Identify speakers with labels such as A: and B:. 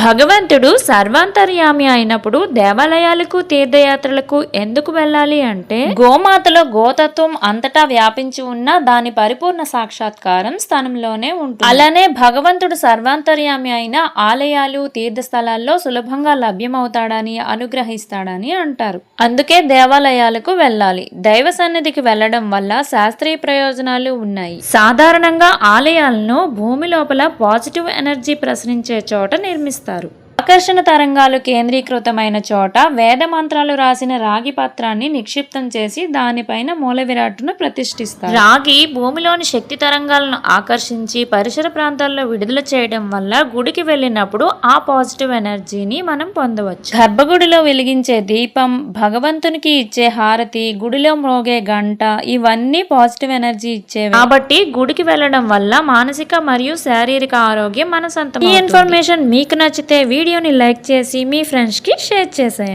A: భగవంతుడు సర్వాంతర్యామి అయినప్పుడు దేవాలయాలకు తీర్థయాత్రలకు ఎందుకు వెళ్ళాలి అంటే గోమాతలో గోతత్వం అంతటా వ్యాపించి ఉన్న దాని పరిపూర్ణ సాక్షాత్కారం స్థానంలోనే ఉంటుంది. అలానే భగవంతుడు సర్వాంతర్యామి అయిన ఆలయాలు తీర్థస్థలాల్లో సులభంగా లభ్యమవుతాడని అనుగ్రహిస్తాడని అంటారు. అందుకే దేవాలయాలకు వెళ్ళాలి. దైవ సన్నిధికి వెళ్ళడం వల్ల శాస్త్రీయ ప్రయోజనాలు ఉన్నాయి. సాధారణంగా ఆలయాలను భూమి లోపల పాజిటివ్ ఎనర్జీ ప్రసరించే చోట నిర్మిస్తారు. Taro. ఆకర్షణ తరంగాలు కేంద్రీకృతమైన చోట వేద మంత్రాలు రాసిన రాగి పత్రాన్ని నిక్షిప్తం చేసి దానిపైన మూల విరాట్టును ప్రతిష్ఠిస్తారు. రాగి భూమిలోని శక్తి తరంగాలను ఆకర్షించి పరిసర ప్రాంతాల్లో విడుదల చేయడం వల్ల గుడికి వెళ్ళినప్పుడు ఆ పాజిటివ్ ఎనర్జీని మనం పొందవచ్చు. గర్భగుడిలో వెలిగించే దీపం భగవంతునికి ఇచ్చే హారతి గుడిలో మ్రోగే గంట ఇవన్నీ పాజిటివ్ ఎనర్జీ ఇచ్చేవి. కాబట్టి గుడికి వెళ్ళడం వల్ల మానసిక మరియు శారీరక ఆరోగ్యం మన సొంతం ఈ ఇన్ఫర్మేషన్ మీకు నచ్చితే వీడియోని లైక్ చేసి మీ ఫ్రెండ్స్కి షేర్ చేసేయండి.